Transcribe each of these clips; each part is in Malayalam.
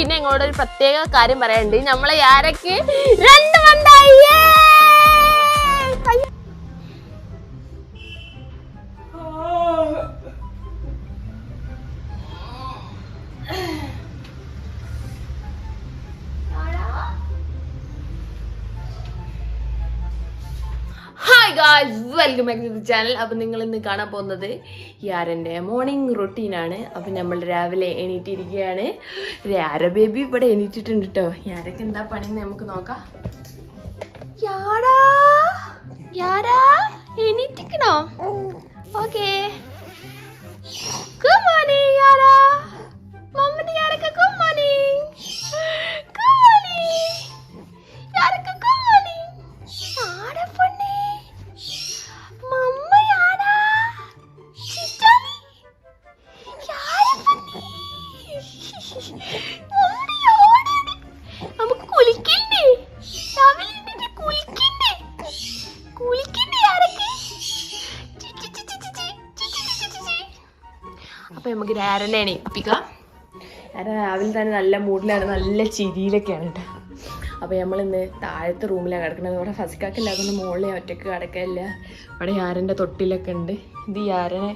പിന്നെ ഇങ്ങോട്ടൊരു പ്രത്യേക കാര്യം പറയാനുണ്ട്. നമ്മളെ ആരൊക്കെ? രണ്ട് guys welcome back to the channel അപ്പം നിങ്ങൾ ഇന്ന് കാണാൻ പോകുന്നത് യാരന്റെ മോർണിംഗ് റൊട്ടീനാണ് അപ്പം നമ്മൾ രാവിലെ എണീറ്റിരിക്കുകയാണ്. യാര ബേബി ഇവിടെ എണീറ്റിട്ടുണ്ട് കേട്ടോ യാരൊക്കെ എന്താ പണിന്ന് നമുക്ക് നോക്കാം. യാടാ യാരാ എണീറ്റിക്കണോ? ഓക്കേ നമുക്ക് രാരനെ എണീപ്പിക്കാം രാരൻ രാവിലെ തന്നെ നല്ല മൂഡിലാണ് നല്ല ചിരിയിലൊക്കെയാണ് കേട്ടോ. അപ്പോൾ നമ്മൾ ഇന്ന് താഴത്തെ റൂമിലാണ് കിടക്കുന്നത് ഇവിടെ ഫസിക്കാക്കില്ലാതെ മുകളിൽ ഒറ്റയ്ക്ക് കിടക്കില്ല ഇവിടെ യാരന്റെ തൊട്ടിലൊക്കെ ഉണ്ട്. ഇത് യാരനെ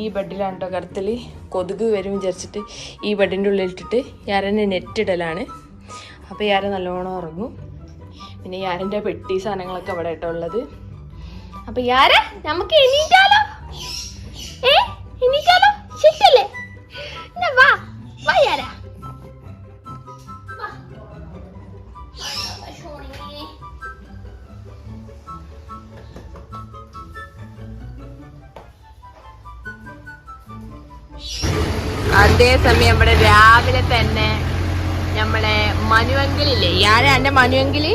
ഈ ബെഡിലാണ് കേട്ടോ കിടത്തൽ കൊതുക് വരും വിചാരിച്ചിട്ട് ഈ ബെഡിന്റെ ഉള്ളിൽ ഇട്ടിട്ട് യാരനെ നെറ്റിടലാണ് അപ്പോൾ യാരൻ നല്ലോണം ഉറങ്ങും. പിന്നെ യാരന്റെ പെട്ടി സാധനങ്ങളൊക്കെ അവിടെ കേട്ടോ ഉള്ളത്. അപ്പോൾ യാര നമുക്ക് എണീറ്റാലോ ഏ എണീറ്റാലോ എന്നാ വാ അതേ അതേസമയം ഇവിടെ രാവിലെ തന്നെ നമ്മളെ മനുവെങ്കിലില്ലേ? ഇയാളെ എന്റെ മനുവെങ്കിൽ?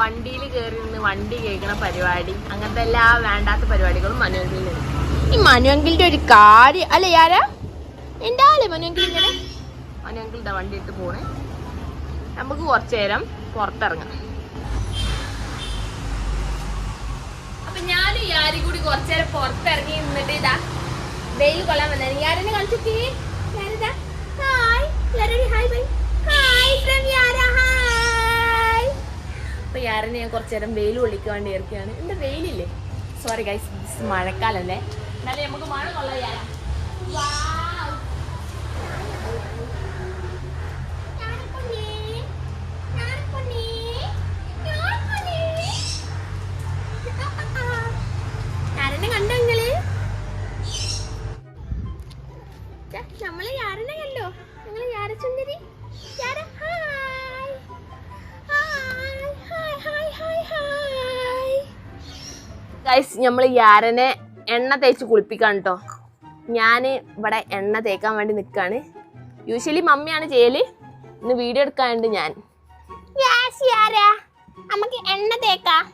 വണ്ടിയിൽ കയറി നിന്ന് വണ്ടി കേൾക്കണ പരിപാടി. അങ്ങനത്തെ എല്ലാ വേണ്ടാത്ത പരിപാടികളും മനുവെങ്കിലുണ്ട് ഈ മനുവെങ്കിലിന്റെ ഒരു കാര്യം. അല്ലേ ആരാ എന്റെ ആളെ മനുവെങ്കിൽ ഇങ്ങനെ. വണ്ടി ഇട്ട് പോണേ. നമുക്ക് കുറച്ചു നേരം പുറത്തിറങ്ങാം. അപ്പൊ ഞാനും യാരി കൂടി കുറച്ചു നേരം പുറത്തിറങ്ങി നിന്നിട്ട് ഇതാ വെയിൽ കൊള്ളാൻ വന്നത് യാരനെ കളിച്ചോക്കേ? യാരിതാ hi. Hi bye hi from Yara hi. അപ്പൊ യാരനെ ഞാൻ കുറച്ചു നേരം വെയിൽ കൊള്ളിക്കാൻ വേണ്ടി ഇറക്കിയാണ് എന്റെ വെയിലില്ലേ? സോറി ഗൈസ് മഴക്കാലല്ലേ എന്നാലും നമുക്ക് മഴ കൊള്ളാം ഛെ, നമ്മളെ യാരനെ കണ്ടോ? ഞങ്ങളെ യാരസുന്ദരി? Yara hi. Hi hi hi guys നമ്മൾ യാരനെ എണ്ണ തേച്ച് കുളിപ്പിക്കാൻ കേട്ടോ ഞാൻ ഇവിടെ എണ്ണ തേക്കാൻ വേണ്ടി നിൽക്കുകയാണ് യൂഷ്വലി മമ്മിയാണ് ചെയ്യൽ. ഇന്ന് വീഡിയോ എടുക്കാനുണ്ട് ഞാൻ. നമുക്ക് എണ്ണ തേക്കാം.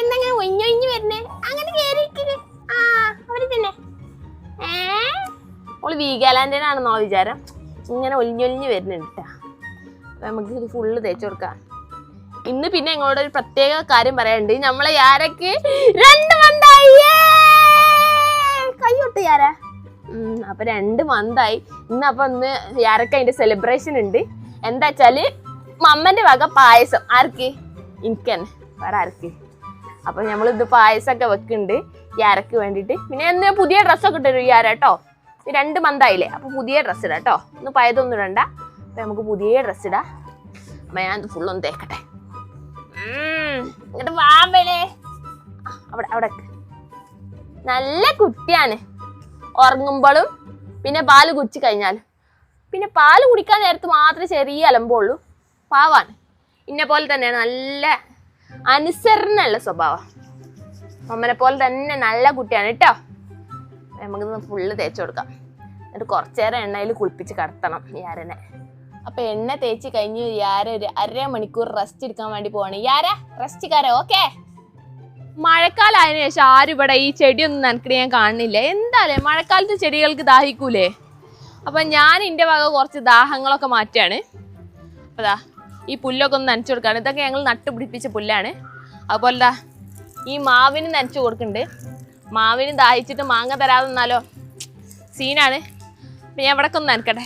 എന്തെങ്ങനെ വരുന്നേ. അങ്ങനെ കേറിയിരിക്കുന്നു ആ അവിടെ തന്നെ. ഓൾ വിചാരം. ഇങ്ങനെ ഒലിഞ്ഞൊലിഞ്ഞ് വരുന്നുണ്ട്. നമുക്ക് ഇത് ഫുള്ള് തേച്ച് കൊടുക്കാം. ഇന്ന് പിന്നെ നിങ്ങളോട് ഒരു പ്രത്യേക കാര്യം പറയാനുണ്ട്. നമ്മളെ യാരക്ക്? രണ്ട് മന്തായി. കൈയൊട്ട് യാര? അപ്പൊ രണ്ട് മന്തായി. ഇന്ന് അപ്പൊ ഇന്ന് യാരക്ക് അതിന്റെ സെലിബ്രേഷൻ ഉണ്ട്. എന്താ വെച്ചാൽ മമ്മന്റെ വക പായസം. ആർക്ക്? എനിക്ക് തന്നെ വേറെ ആർക്ക്? അപ്പൊ നമ്മളിത് പായസം പായസമൊക്കെ വെക്കുന്നുണ്ട് യാരക്ക് വേണ്ടിയിട്ട് പിന്നെ ഇന്ന് പുതിയ ഡ്രസ്സൊക്കെ ഇട്ടൊരു യാര കേട്ടോ രണ്ട് മന്തായില്ലേ? അപ്പൊ പുതിയ ഡ്രസ്സ് ഇടാം കേട്ടോ ഇന്ന് പയതൊന്നും ഇടണ്ട. അപ്പൊ നമുക്ക് പുതിയ ഡ്രസ്സ് ഇടാം. അപ്പൊ ഞാൻ ഫുള്ളൊന്ന് തേക്കട്ടെ. ഇങ്ങോട്ട് വാമ്പലേ അവിടെ അവിടെ. നല്ല കുട്ടിയാണ്. ഉറങ്ങുമ്പോഴും പിന്നെ പാൽ കുച്ചി കഴിഞ്ഞാൽ പിന്നെ പാൽ കുടിക്കാൻ നേരത്ത് മാത്രമേ ചെറിയ അലമ്പുള്ളൂ. പാവാണ്. ഇന്നെ പോലെ തന്നെയാണ് നല്ല അനുസരണയുള്ള സ്വഭാവം. അമ്മനെ പോലെ തന്നെ നല്ല കുട്ടിയാണ് കേട്ടോ. നമുക്ക് ഫുള്ള് തേച്ച് കൊടുക്കാം. എന്നിട്ട് കുറച്ചേരം എണ്ണയിൽ കുളിപ്പിച്ച് കടത്തണം യാരനെ അപ്പൊ എണ്ണ തേച്ച് കഴിഞ്ഞ് യാര ഒരു അര മണിക്കൂർ റെസ്റ്റ് എടുക്കാൻ വേണ്ടി പോവാണ്. യാര റെസ്റ്റ് കാര ഓക്കെ മഴക്കാലമായതിനു ശേഷം ആരും ഇവിടെ ഈ ചെടിയൊന്നും നനക്കിട് ഞാൻ കാണുന്നില്ല. എന്താല്ലേ മഴക്കാലത്ത് ചെടികൾക്ക് ദാഹിക്കൂലേ? അപ്പൊ ഞാൻ എന്റെ വക കുറച്ച് ദാഹങ്ങളൊക്കെ മാറ്റാണ് അതാ ഈ പുല്ലൊക്കെ ഒന്ന് നനച്ചു കൊടുക്കാണ്. ഇതൊക്കെ ഞങ്ങൾ നട്ടുപിടിപ്പിച്ച പുല്ലാണ്. അതുപോലെ ദാ ഈ മാവിന് നനച്ചു കൊടുക്കുന്നുണ്ട്. മാവിന് ദാഹിച്ചിട്ട് മാങ്ങ തരാതെ നിന്നാലോ? സീനാണ് അപ്പൊ ഞാൻ ഇവിടെ ഒന്ന് നനക്കട്ടെ.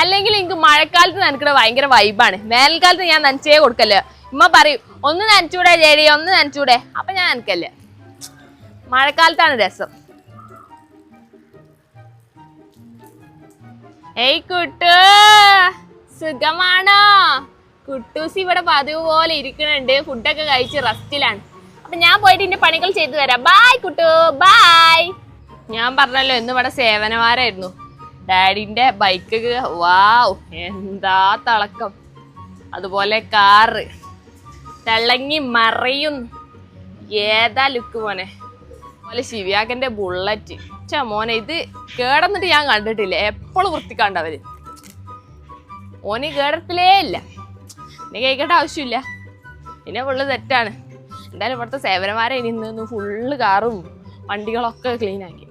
അല്ലെങ്കിൽ എനിക്ക് മഴക്കാലത്ത് നനക്കണ ഭയങ്കര വൈബാണ് വേനൽക്കാലത്ത് ഞാൻ നനച്ചേ കൊടുക്കല്ല ഉമ്മ പറയും ഒന്ന് നനച്ചൂടെ ജേടി ഒന്ന് നനച്ചൂടെ. അപ്പൊ ഞാൻ നനക്കല്ല മഴക്കാലത്താണ് രസം. ഏയ് കുട്ടു സുഖമാണോ? കുട്ടൂസ് ഇവിടെ പതിവ് പോലെ ഇരിക്കണുണ്ട്. ഫുഡൊക്കെ കഴിച്ച് റെസ്റ്റിലാണ്. അപ്പൊ ഞാൻ പോയിട്ട് എന്റെ പണികൾ ചെയ്തു തരാം. ബായ് കുട്ടു. ബായ് ഞാൻ പറഞ്ഞല്ലോ ഇന്ന് ഇവിടെ സേവനവാരായിരുന്നു. ഡാഡിന്റെ ബൈക്ക് വാവ് എന്താ തിളക്കം. അതുപോലെ കാറ് തിളങ്ങി മറയും. ഏതാ ലുക്ക് മോനെ? അതുപോലെ ശിവയാക്കന്റെ ബുള്ളറ്റ് ഛെ മോനെ ഇത് കേടന്നിട്ട് ഞാൻ കണ്ടിട്ടില്ല. എപ്പോഴും വൃത്തിക്കാണ്ടവര് ഓന് കേടത്തിലേ ഇല്ല. ഇനി കേൾക്കേണ്ട ആവശ്യമില്ല. പിന്നെ ഫുള്ള് തെറ്റാണ്. എന്തായാലും ഇവിടുത്തെ സേവനമാരെ ഇനി നിന്ന് ഫുള്ള് കാറും വണ്ടികളൊക്കെ ക്ലീൻ ആക്കി.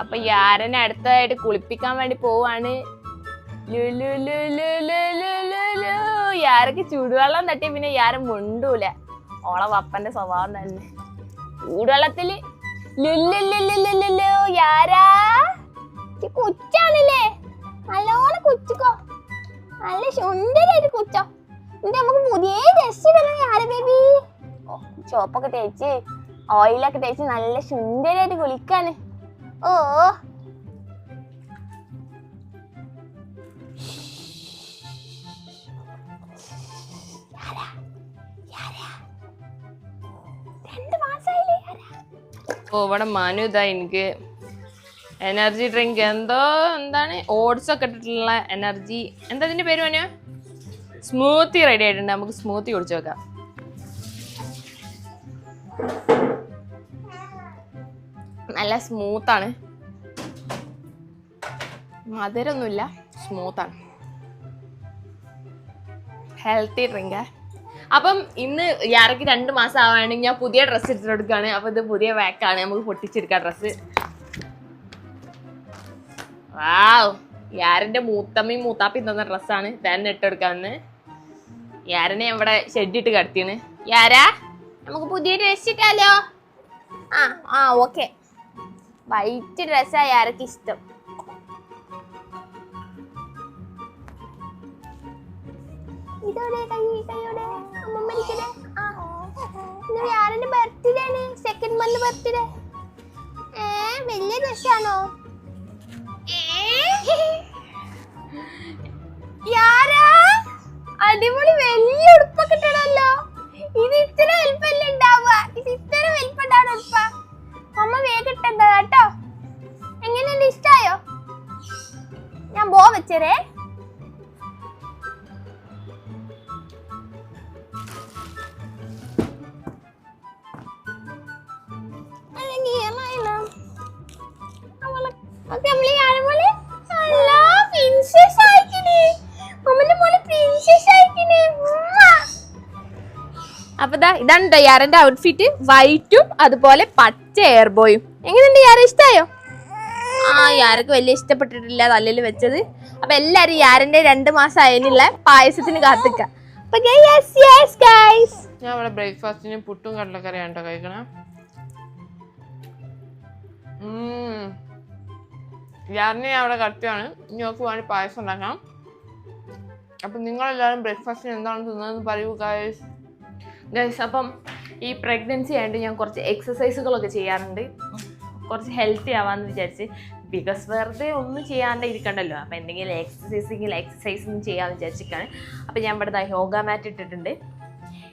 അപ്പൊ യാരനെ അടുത്തതായിട്ട് കുളിപ്പിക്കാൻ വേണ്ടി പോവാണ് യാരക്ക് ചൂടുവെള്ളം തട്ടി പിന്നെ യാരം മുണ്ടൂല ഓളെ വപ്പന്റെ സ്വഭാവം തന്നെ ചൂടുവെള്ളത്തിൽ യാരാ കുച്ചാണല്ലേ നല്ലോണം കുച്ചിക്കോ നല്ല സുന്ദരായിട്ട് കുച്ചോ എന്നിട്ട് നമുക്ക് പുതിയ ഡ്രസ് യാര ബേബി ചോപ്പൊക്കെ തേച്ച് ഓയിലൊക്കെ തേച്ച് നല്ല സുന്ദരായിട്ട് കുളിക്കാണ് ഓ. രണ്ട് മാസായില്ലേ? യാര ഓ ഇവിടെ മനു ഇതാ എനിക്ക് എനർജി ഡ്രിങ്ക് എന്തോ എന്താണ് ഓട്സ് ഒക്കെ ഇട്ടിട്ടുള്ള എനർജി എന്താ ഇതിന്റെ പേര് മനു? സ്മൂത്തി റെഡി ആയിട്ടുണ്ട്. നമുക്ക് സ്മൂത്തി കുടിച്ചു നോക്കാം. നല്ല സ്മൂത്താണ്. മധുരമൊന്നുമില്ല സ്മൂത്താണ്. ഹെൽത്തി ഡ്രിങ്ക് അപ്പം ഇന്ന് യാറയ്ക്ക് രണ്ട് മാസം ആവുകയാണെങ്കിൽ ഞാൻ പുതിയ ഡ്രസ്സ് എടുത്തിട്ട് കൊടുക്കുകയാണ് അപ്പൊ ഇത് പുതിയ വാക്കാണ് നമുക്ക് പൊട്ടിച്ചെടുക്കാം ഡ്രസ്സ് വാവ് യാരന്റെ മൂത്തമ്മയും മൂത്താപ്പയും തന്ന ഡ്രസ്സാണ് തന്നെ ഇട്ടെടുക്കാന്ന് യാരനെ ഇവിടെ ഷെഡിട്ട് കിടത്തിയാണ്. യാരാ? നമുക്ക് പുതിയ ഡ്രസ് ഇട്ടാലോ? ആ ആ ഓക്കെ വൈറ്റ് ഡ്രസ്സായി ആരൊക്കെ ഇഷ്ടം? ഇതോടെ കൈ കൈയോടെ അമ്മമ്മ ഇരിക്കണേ. ആ. ഇന്ന് യാരന്റെ ബർത്ത്ഡേ ആണ് സെക്കൻഡ് മന്ത് ബർത്ത്ഡേ ഏ വലിയ ഡ്രസ്സാണോ നമ്മൾ കാണുമ്പോൾ അല്ലാ പ്രിൻസസ് ആയിക്കിന് അമ്മന്റെ മോൾ പ്രിൻസസ് ആയിക്കിന് അപ്പൊ ദാ ഇതാണ് യാറിന്റെ യാരന്റെ ഔട്ട്ഫിറ്റ് വൈറ്റും അതുപോലെ പച്ച എയർബോയും എങ്ങനെയുണ്ട് യാര? ഇഷ്ടായോ? ആ യാരക്ക് വലിയ ഇഷ്ടപ്പെട്ടിട്ടില്ല. തലയിൽ വെച്ചത്. അപ്പൊ എല്ലാരും യാരന്റെ രണ്ട് മാസം അതിനുള്ള പായസത്തിന് കാത്തിക്ക. അപ്പൊ യെസ് ഗൈസ് ഞാൻ ഇവിടെ ബ്രേക്ക്ഫാസ്റ്റിന് പുട്ടും കടലക്കറിയാണ് കഴിക്കണം. കഴിക്കണേ യാറിനെ അവിടെ ഇനി ഞങ്ങൾക്ക് വേണ്ടി പായസം ഉണ്ടാക്കാം അപ്പം നിങ്ങളെല്ലാവരും ബ്രേക്ക്ഫാസ്റ്റിന് എന്താണ് തിന്നതെന്ന് പറയൂ ഗായ്സ് ഗൈസ് അപ്പം ഈ പ്രഗ്നൻസി ആയിട്ട് ഞാൻ കുറച്ച് എക്സസൈസുകളൊക്കെ ചെയ്യാറുണ്ട്. കുറച്ച് ഹെൽത്തി ആവാന്ന് വിചാരിച്ച്. ബിക്കോസ് വെറുതെ ഒന്നും ചെയ്യാണ്ട് ഇരിക്കണ്ടല്ലോ. അപ്പം എന്തെങ്കിലും എക്സസൈസ് എക്സസൈസ് ഒന്നും ചെയ്യാമെന്ന് വിചാരിച്ചിട്ടാണ് അപ്പം ഞാൻ ഇവിടെ യോഗ മാറ്റ് ഇട്ടിട്ടുണ്ട്.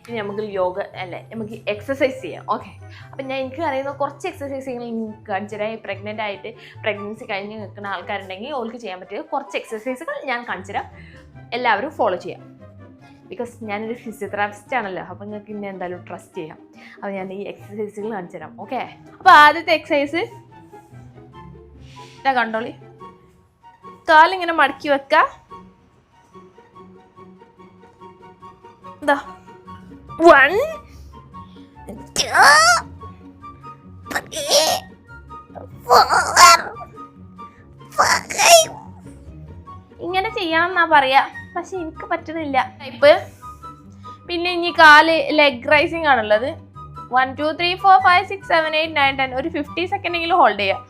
ഇനി നമുക്ക് യോഗ അല്ലേ നമുക്ക് എക്സസൈസ് ചെയ്യാം. ഓക്കെ അപ്പം ഞാൻ എനിക്ക് അറിയുന്ന കുറച്ച് എക്സസൈസുകൾ കാണിച്ചു തരാം ഈ പ്രഗ്നന്റ് ആയിട്ട് പ്രഗ്നൻസി കഴിഞ്ഞ് നിൽക്കുന്ന ആൾക്കാരുണ്ടെങ്കിൽ ഓൾക്ക് ചെയ്യാൻ പറ്റിയ കുറച്ച് എക്സസൈസുകൾ ഞാൻ കാണിച്ചു എല്ലാവരും ഫോളോ ചെയ്യാം. ബിക്കോസ് ഞാനൊരു ഫിസിയോതെറാപ്പിസ്റ്റ് ആണല്ലോ അപ്പോൾ നിങ്ങൾക്ക് ഇന്നെ എന്തായാലും ട്രസ്റ്റ് ചെയ്യാം. അപ്പോൾ ഞാൻ ഈ എക്സസൈസുകൾ കാണിച്ചു തരാം. ഓക്കെ അപ്പോൾ ആദ്യത്തെ എക്സസൈസ് ഇതാ കണ്ടോളി. കാലിങ്ങനെ മടക്കി വെക്ക four, five. ഇങ്ങനെ ചെയ്യണമെന്നാ പറയാ. പക്ഷെ എനിക്ക് പറ്റുന്നില്ല. ടൈപ്പ് പിന്നെ ഇനി കാൽ ലെഗ് റൈസിങ് ആണുള്ളത്. One two three four five six seven eight nine ten ഒരു ഫിഫ്റ്റി സെക്കൻഡെങ്കിലും ഹോൾഡ് ചെയ്യാം.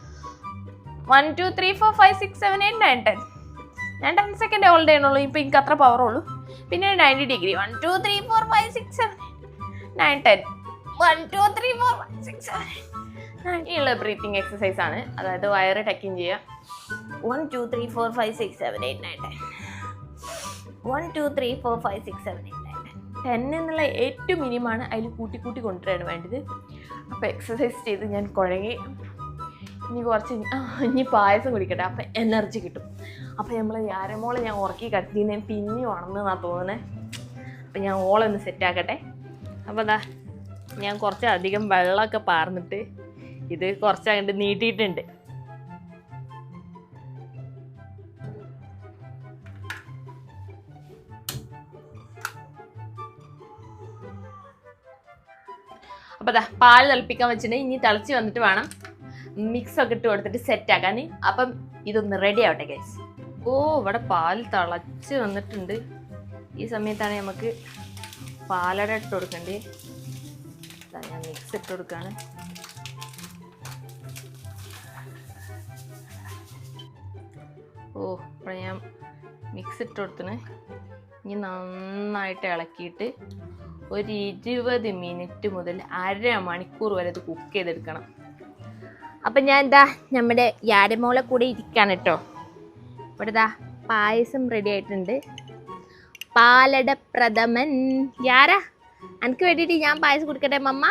One two three four five six seven eight nine ten ഞാൻ ടെൻ സെക്കൻഡ് ഹോൾഡ് ചെയ്യണുള്ളൂ. ഇപ്പം എനിക്ക് അത്ര പവർ ഉള്ളൂ. പിന്നെ ninety degree one two three four five six seven nine ten one two three four five six seven ഇനിയുള്ള ബ്രീത്തിങ് എക്സസൈസ് ആണ്. അതായത് വയറ് ടക്കിങ് ചെയ്യുക. One two three four five six seven eight nine ten one two three four five six seven eight nine ten ten എന്നുള്ള ഏറ്റവും മിനിമമാണ് അതിൽ കൂട്ടി കൂട്ടി കൊണ്ടുവരാണ് വേണ്ടത്. അപ്പോൾ എക്സസൈസ് ചെയ്ത് ഞാൻ കുഴങ്ങി. ഇനി കുറച്ച് ഇനി- പായസം കുടിക്കട്ടെ. അപ്പം എനർജി കിട്ടും. അപ്പം നമ്മൾ യാരമോളെ ഞാൻ ഉറക്കി കടത്തിന്ന് പിന്നെ ഉണർന്നെന്നാണ് തോന്നുന്നത് അപ്പം ഞാൻ ഓളൊന്ന് സെറ്റാക്കട്ടെ അപ്പോൾ അതാ ഞാൻ കുറച്ച് അധികം വെള്ളമൊക്കെ പാർന്നിട്ട് ഇത് കുറച്ച് നീട്ടിയിട്ടുണ്ട്. അപ്പോൾ അതാ പാൽ തിളപ്പിക്കാൻ വെച്ചിട്ടുണ്ടെങ്കിൽ ഇനി തിളച്ച് വന്നിട്ട് വേണം മിക്സ് ഒക്കെ ഇട്ട് കൊടുത്തിട്ട് സെറ്റ് ആക്കാൻ അപ്പം ഇതൊന്ന് റെഡി ആവട്ടെ ഗൈസ് ഓ ഇവിടെ പാൽ തിളച്ച് വന്നിട്ടുണ്ട്. ഈ സമയത്താണ് നമുക്ക് പാലട ഇട്ട് കൊടുക്കേണ്ടത് ഞാൻ മിക്സ് ഇട്ട് കൊടുക്കുകയാണ് ഓ ഇവിടെ ഞാൻ മിക്സ് ഇട്ട് കൊടുത്തിന്. ഇനി നന്നായിട്ട് ഇളക്കിയിട്ട് ഒരു ഇരുപത് മിനിറ്റ് മുതൽ അര മണിക്കൂർ വരെ ഇത് കുക്ക് ചെയ്തെടുക്കണം. അപ്പം ഞാൻ എന്താ നമ്മുടെ യാരമോളെ കൂടെ ഇരിക്കുകയാണ് കേട്ടോ. ഇവിടെ ദാ പായസം റെഡി ആയിട്ടുണ്ട്. പാലട പ്രഥമൻ. യാരാ? എനിക്ക് വേണ്ടിയിട്ട് ഞാൻ പായസം കൊടുക്കട്ടെ മമ്മ?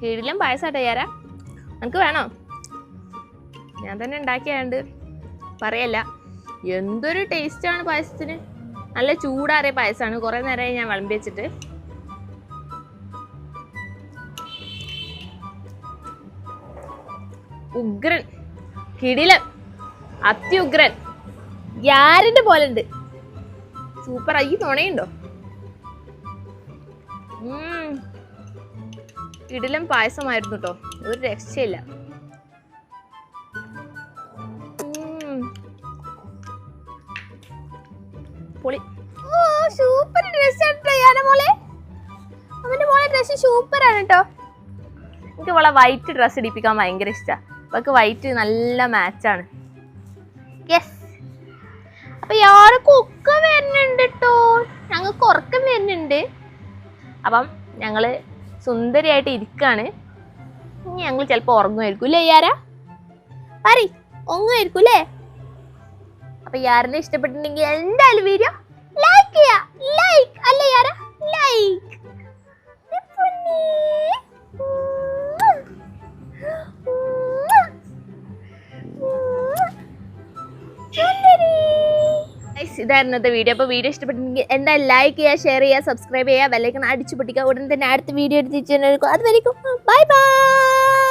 കീഴിലും പായസാട്ടോ യാരാ? എനിക്ക് വേണോ? ഞാൻ തന്നെ ഉണ്ടാക്കിയാണ്ട് പറയല്ല. എന്തൊരു ടേസ്റ്റാണ് പായസത്തിന്. നല്ല ചൂടാറിയ പായസമാണ്. കുറേ നേരമായി ഞാൻ വിളമ്പി വെച്ചിട്ട്. ഉഗ്രൻ കിടിലൻ അത്യുഗ്രൻ ഗ്യാരന്റ് പോലെ ഉണ്ട് സൂപ്പർ ഈ തുണയുണ്ടോ. കിടിലൻ പായസമായിരുന്നു കേട്ടോ ഒരു രക്ഷയില്ല. പൊളി. ഓ സൂപ്പർ ഡ്രസ് മോളെ. അവന്റെ മോളെ ഡ്രസ് സൂപ്പർ ആണ് കേട്ടോ എനിക്ക് മോളെ വൈറ്റ് ഡ്രസ് ഇടിപ്പിക്കാൻ ഭയങ്കര ഇഷ്ടമാണ് അവൾക്ക് വൈറ്റ് നല്ല മാച്ചാണ് യെസ് അപ്പൊ ഇയാൾക്ക് ഒക്കെ വരുന്നുണ്ട് കേട്ടോ ഞങ്ങൾക്ക് ഉറക്കം വരുന്നുണ്ട്. അപ്പം ഞങ്ങൾ സുന്ദരിയായിട്ട് ഇരിക്കാണ്. ഇനി ഞങ്ങൾ ചിലപ്പോൾ ഉറങ്ങുമായിരിക്കും. അല്ലേ ഇയാരാ? പറി ഉറങ്ങുമായിരിക്കും അല്ലേ അപ്പൊ യാറിനെ ഇഷ്ടപ്പെട്ടിട്ടുണ്ടെങ്കിൽ എന്തായാലും വീഡിയോ ലൈക്ക് ചെയ്യാ ലൈക്ക് അല്ലേ യാര ലൈക്ക് Guys, ഇതായിരുന്നു ഇന്നത്തെ വീഡിയോ അപ്പോൾ വീഡിയോ ഇഷ്ടപ്പെട്ടെങ്കിൽ എന്തായാലും ലൈക്ക് ചെയ്യുക ഷെയർ ചെയ്യുക സബ്സ്ക്രൈബ് ചെയ്യുക വെല്ലൈക്കൺ അടിച്ചു പൊട്ടിക്കുക. ഉടൻ തന്നെ അടുത്ത വീഡിയോ എടുത്ത് തിരിച്ചു അത് വരയ്ക്കും ബൈ ബൈ